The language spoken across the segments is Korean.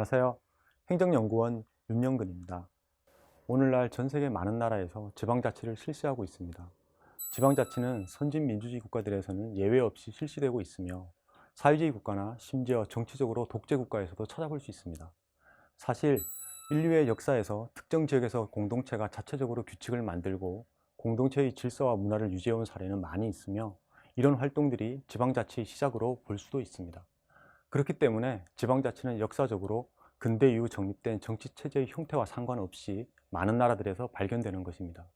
안녕하세요. 행정연구원 윤영근입니다. 오늘날 전 세계 많은 나라에서 지방자치를 실시하고 있습니다. 지방자치는 선진 민주주의 국가들에서는 예외 없이 실시되고 있으며 사회주의 국가나 심지어 정치적으로 독재 국가에서도 찾아볼 수 있습니다. 사실 인류의 역사에서 특정 지역에서 공동체가 자체적으로 규칙을 만들고 공동체의 질서와 문화를 유지해온 사례는 많이 있으며 이런 활동들이 지방자치의 시작으로 볼 수도 있습니다. 그렇기 때문에 지방자치는 역사적으로 근대 이후 정립된 정치체제의 형태와 상관없이 많은 나라들에서 발견되는 것입니다.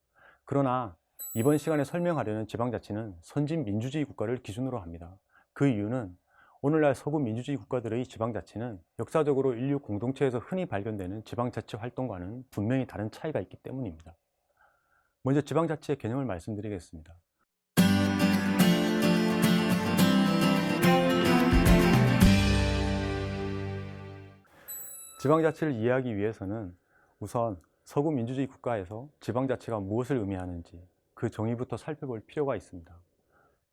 그러나 이번 시간에 설명하려는 지방자치는 선진 민주주의 국가를 기준으로 합니다. 그 이유는 오늘날 서구 민주주의 국가들의 지방자치는 역사적으로 인류 공동체에서 흔히 발견되는 지방자치 활동과는 분명히 다른 차이가 있기 때문입니다. 먼저 지방자치의 개념을 말씀드리겠습니다. 지방자치를 이해하기 위해서는 우선 서구 민주주의 국가에서 지방자치가 무엇을 의미하는지 그 정의부터 살펴볼 필요가 있습니다.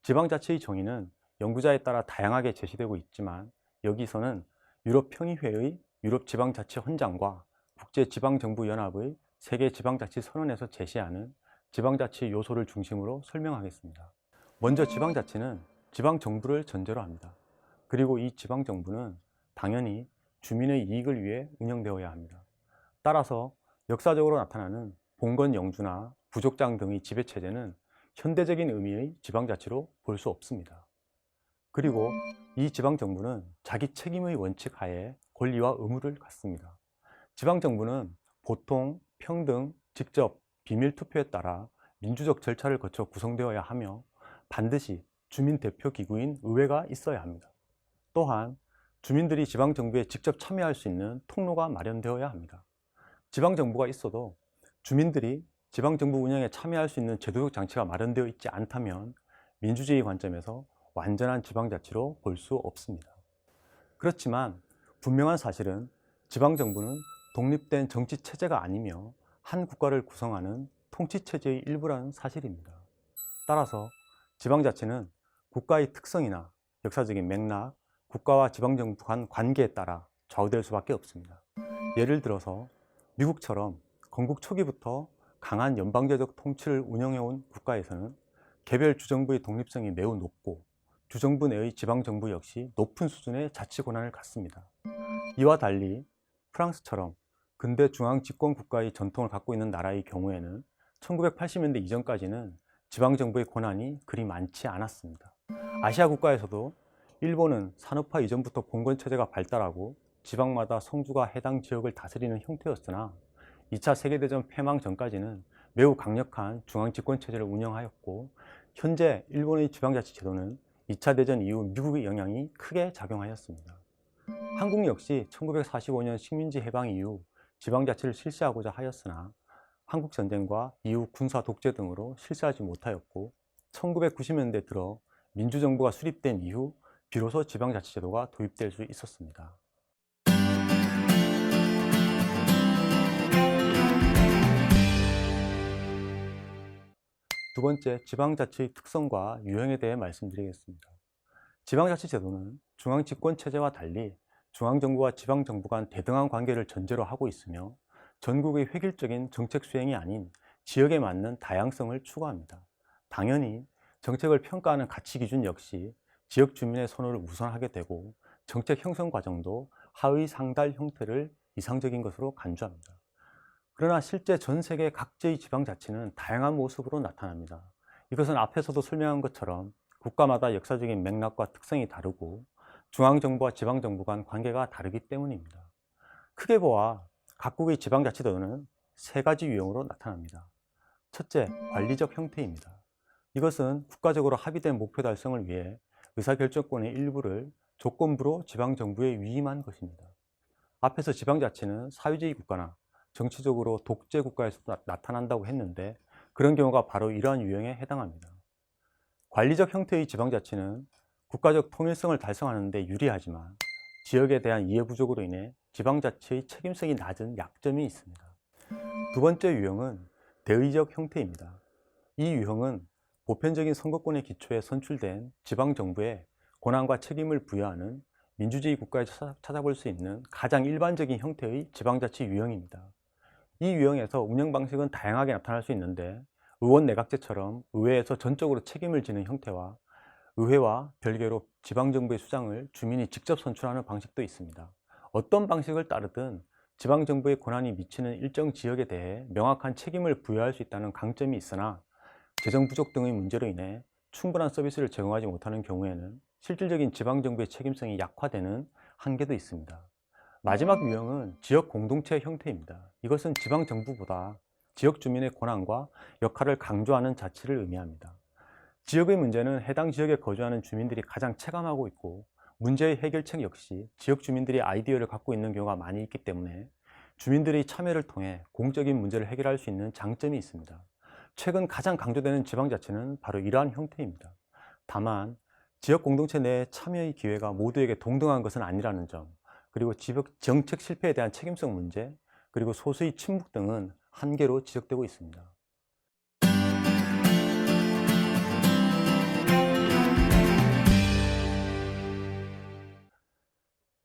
지방자치의 정의는 연구자에 따라 다양하게 제시되고 있지만 여기서는 유럽 평의회의 유럽 지방자치 헌장과 국제 지방정부 연합의 세계 지방자치 선언에서 제시하는 지방자치 요소를 중심으로 설명하겠습니다. 먼저 지방자치는 지방정부를 전제로 합니다. 그리고 이 지방정부는 당연히 주민의 이익을 위해 운영되어야 합니다. 따라서 역사적으로 나타나는 봉건 영주나 부족장 등의 지배체제는 현대적인 의미의 지방자치로 볼 수 없습니다. 그리고 이 지방정부는 자기 책임의 원칙 하에 권리와 의무를 갖습니다. 지방정부는 보통 평등, 직접, 비밀투표에 따라 민주적 절차를 거쳐 구성되어야 하며 반드시 주민 대표 기구인 의회가 있어야 합니다. 또한 주민들이 지방정부에 직접 참여할 수 있는 통로가 마련되어야 합니다. 지방정부가 있어도 주민들이 지방정부 운영에 참여할 수 있는 제도적 장치가 마련되어 있지 않다면 민주주의 관점에서 완전한 지방자치로 볼 수 없습니다. 그렇지만 분명한 사실은 지방정부는 독립된 정치체제가 아니며 한 국가를 구성하는 통치체제의 일부라는 사실입니다. 따라서 지방자치는 국가의 특성이나 역사적인 맥락, 국가와 지방정부 간 관계에 따라 좌우될 수밖에 없습니다. 예를 들어서 미국처럼 건국 초기부터 강한 연방제적 통치를 운영해온 국가에서는 개별 주정부의 독립성이 매우 높고 주정부 내의 지방정부 역시 높은 수준의 자치 권한을 갖습니다. 이와 달리 프랑스처럼 근대 중앙 집권 국가의 전통을 갖고 있는 나라의 경우에는 1980년대 이전까지는 지방정부의 권한이 그리 많지 않았습니다. 아시아 국가에서도 일본은 산업화 이전부터 봉건 체제가 발달하고 지방마다 성주가 해당 지역을 다스리는 형태였으나 2차 세계대전 폐망 전까지는 매우 강력한 중앙집권 체제를 운영하였고 현재 일본의 지방자치 제도는 2차 대전 이후 미국의 영향이 크게 작용하였습니다. 한국 역시 1945년 식민지 해방 이후 지방자치를 실시하고자 하였으나 한국전쟁과 이후 군사 독재 등으로 실시하지 못하였고 1990년대 들어 민주정부가 수립된 이후 비로소 지방자치제도가 도입될 수 있었습니다. 두 번째, 지방자치의 특성과 유형에 대해 말씀드리겠습니다. 지방자치제도는 중앙집권체제와 달리 중앙정부와 지방정부 간 대등한 관계를 전제로 하고 있으며 전국의 획일적인 정책 수행이 아닌 지역에 맞는 다양성을 추구합니다. 당연히 정책을 평가하는 가치 기준 역시 지역 주민의 선호를 우선하게 되고 정책 형성 과정도 하의 상달 형태를 이상적인 것으로 간주합니다. 그러나 실제 전 세계 각지의 지방자치는 다양한 모습으로 나타납니다. 이것은 앞에서도 설명한 것처럼 국가마다 역사적인 맥락과 특성이 다르고 중앙정부와 지방정부 간 관계가 다르기 때문입니다. 크게 보아 각국의 지방자치도는 세 가지 유형으로 나타납니다. 첫째, 관리적 형태입니다. 이것은 국가적으로 합의된 목표 달성을 위해 의사결정권의 일부를 조건부로 지방정부에 위임한 것입니다. 앞에서 지방자치는 사회주의 국가나 정치적으로 독재 국가에서 나타난다고 했는데 그런 경우가 바로 이러한 유형에 해당합니다. 관리적 형태의 지방자치는 국가적 통일성을 달성하는 데 유리하지만 지역에 대한 이해 부족으로 인해 지방자치의 책임성이 낮은 약점이 있습니다. 두 번째 유형은 대의적 형태입니다. 이 유형은 보편적인 선거권의 기초에 선출된 지방정부에 권한과 책임을 부여하는 민주주의 국가에서 찾아- 찾아볼 수 있는 가장 일반적인 형태의 지방자치 유형입니다. 이 유형에서 운영 방식은 다양하게 나타날 수 있는데 의원 내각제처럼 의회에서 전적으로 책임을 지는 형태와 의회와 별개로 지방정부의 수장을 주민이 직접 선출하는 방식도 있습니다. 어떤 방식을 따르든 지방정부의 권한이 미치는 일정 지역에 대해 명확한 책임을 부여할 수 있다는 강점이 있으나 재정 부족 등의 문제로 인해 충분한 서비스를 제공하지 못하는 경우에는 실질적인 지방정부의 책임성이 약화되는 한계도 있습니다. 마지막 유형은 지역 공동체 형태입니다. 이것은 지방정부보다 지역 주민의 권한과 역할을 강조하는 자치를 의미합니다. 지역의 문제는 해당 지역에 거주하는 주민들이 가장 체감하고 있고 문제의 해결책 역시 지역 주민들이 아이디어를 갖고 있는 경우가 많이 있기 때문에 주민들의 참여를 통해 공적인 문제를 해결할 수 있는 장점이 있습니다. 최근 가장 강조되는 지방자치는 바로 이러한 형태입니다. 다만 지역 공동체 내 참여의 기회가 모두에게 동등한 것은 아니라는 점, 그리고 지역 정책 실패에 대한 책임성 문제, 그리고 소수의 침묵 등은 한계로 지적되고 있습니다.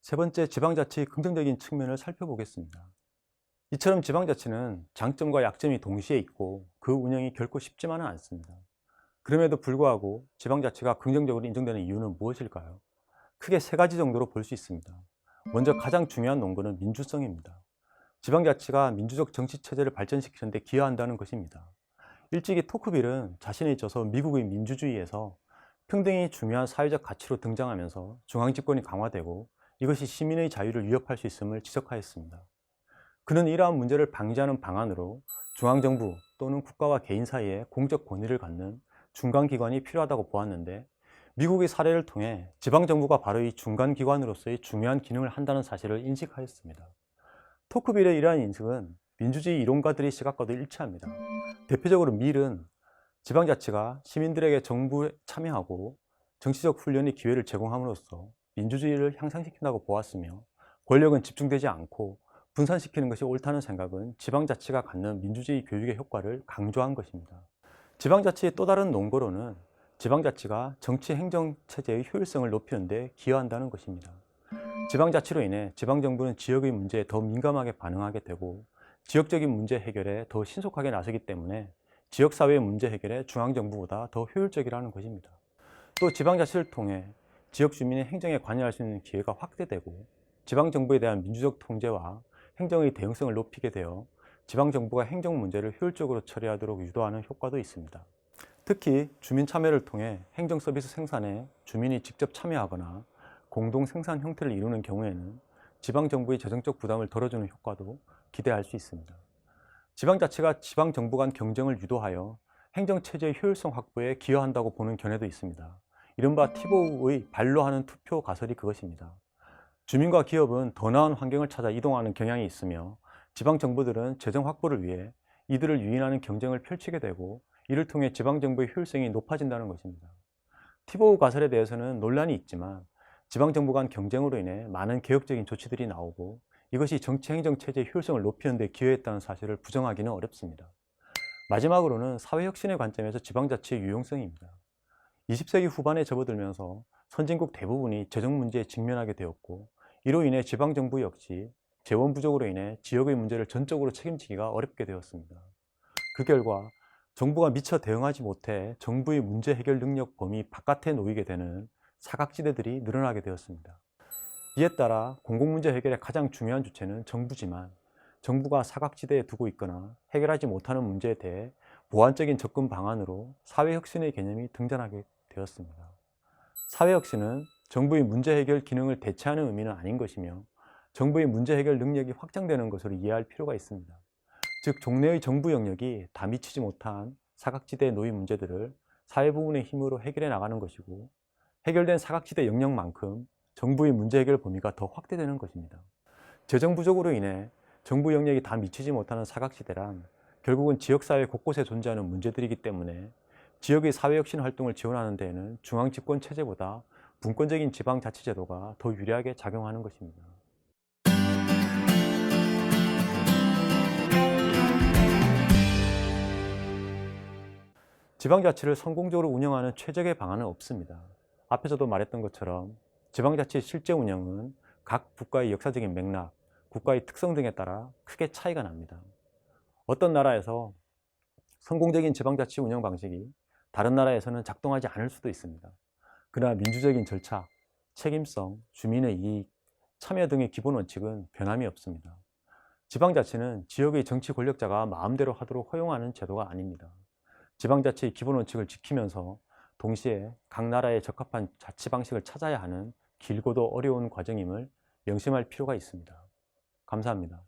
세 번째, 지방자치의 긍정적인 측면을 살펴보겠습니다. 이처럼 지방자치는 장점과 약점이 동시에 있고 그 운영이 결코 쉽지만은 않습니다. 그럼에도 불구하고 지방자치가 긍정적으로 인정되는 이유는 무엇일까요? 크게 세 가지 정도로 볼 수 있습니다. 먼저 가장 중요한 논거는 민주성입니다. 지방자치가 민주적 정치 체제를 발전시키는 데 기여한다는 것입니다. 일찍이 토크빌은 자신의 저서 미국의 민주주의에서 평등이 중요한 사회적 가치로 등장하면서 중앙집권이 강화되고 이것이 시민의 자유를 위협할 수 있음을 지적하였습니다. 그는 이러한 문제를 방지하는 방안으로 중앙정부 또는 국가와 개인 사이에 공적 권위를 갖는 중간기관이 필요하다고 보았는데 미국의 사례를 통해 지방정부가 바로 이 중간기관으로서의 중요한 기능을 한다는 사실을 인식하였습니다. 토크빌의 이러한 인식은 민주주의 이론가들의 시각과도 일치합니다. 대표적으로 밀은 지방자치가 시민들에게 정부에 참여하고 정치적 훈련의 기회를 제공함으로써 민주주의를 향상시킨다고 보았으며 권력은 집중되지 않고 분산시키는 것이 옳다는 생각은 지방자치가 갖는 민주주의 교육의 효과를 강조한 것입니다. 지방자치의 또 다른 논거로는 지방자치가 정치 행정 체제의 효율성을 높이는 데 기여한다는 것입니다. 지방자치로 인해 지방정부는 지역의 문제에 더 민감하게 반응하게 되고 지역적인 문제 해결에 더 신속하게 나서기 때문에 지역사회의 문제 해결에 중앙정부보다 더 효율적이라는 것입니다. 또 지방자치를 통해 지역 주민의 행정에 관여할 수 있는 기회가 확대되고 지방정부에 대한 민주적 통제와 행정의 대응성을 높이게 되어 지방정부가 행정 문제를 효율적으로 처리하도록 유도하는 효과도 있습니다. 특히 주민 참여를 통해 행정 서비스 생산에 주민이 직접 참여하거나 공동 생산 형태를 이루는 경우에는 지방정부의 재정적 부담을 덜어주는 효과도 기대할 수 있습니다. 지방자치가 지방정부 간 경쟁을 유도하여 행정체제의 효율성 확보에 기여한다고 보는 견해도 있습니다. 이른바 티보의 발로 하는 투표 가설이 그것입니다. 주민과 기업은 더 나은 환경을 찾아 이동하는 경향이 있으며 지방 정부들은 재정 확보를 위해 이들을 유인하는 경쟁을 펼치게 되고 이를 통해 지방 정부의 효율성이 높아진다는 것입니다. 티보우 가설에 대해서는 논란이 있지만 지방 정부 간 경쟁으로 인해 많은 개혁적인 조치들이 나오고 이것이 정치 행정 체제의 효율성을 높이는 데 기여했다는 사실을 부정하기는 어렵습니다. 마지막으로는 사회 혁신의 관점에서 지방 자치의 유용성입니다. 20세기 후반에 접어들면서 선진국 대부분이 재정 문제에 직면하게 되었고 이로 인해 지방정부 역시 재원 부족으로 인해 지역의 문제를 전적으로 책임지기가 어렵게 되었습니다. 그 결과 정부가 미처 대응하지 못해 정부의 문제 해결 능력 범위 바깥에 놓이게 되는 사각지대들이 늘어나게 되었습니다. 이에 따라 공공문제 해결의 가장 중요한 주체는 정부지만 정부가 사각지대에 두고 있거나 해결하지 못하는 문제에 대해 보완적인 접근 방안으로 사회혁신의 개념이 등장하게 되었습니다. 사회혁신은 정부의 문제 해결 기능을 대체하는 의미는 아닌 것이며 정부의 문제 해결 능력이 확장되는 것으로 이해할 필요가 있습니다. 즉 종래의 정부 영역이 다 미치지 못한 사각지대에 놓인 문제들을 사회 부분의 힘으로 해결해 나가는 것이고 해결된 사각지대 영역만큼 정부의 문제 해결 범위가 더 확대되는 것입니다. 재정 부족으로 인해 정부 영역이 다 미치지 못하는 사각지대란 결국은 지역사회 곳곳에 존재하는 문제들이기 때문에 지역의 사회혁신 활동을 지원하는 데에는 중앙집권 체제보다 분권적인 지방자치제도가 더 유리하게 작용하는 것입니다. 지방자치를 성공적으로 운영하는 최적의 방안은 없습니다. 앞에서도 말했던 것처럼 지방자치 실제 운영은 각 국가의 역사적인 맥락, 국가의 특성 등에 따라 크게 차이가 납니다. 어떤 나라에서 성공적인 지방자치 운영 방식이 다른 나라에서는 작동하지 않을 수도 있습니다. 그러나 민주적인 절차, 책임성, 주민의 이익, 참여 등의 기본 원칙은 변함이 없습니다. 지방자치는 지역의 정치 권력자가 마음대로 하도록 허용하는 제도가 아닙니다. 지방자치의 기본 원칙을 지키면서 동시에 각 나라에 적합한 자치 방식을 찾아야 하는 길고도 어려운 과정임을 명심할 필요가 있습니다. 감사합니다.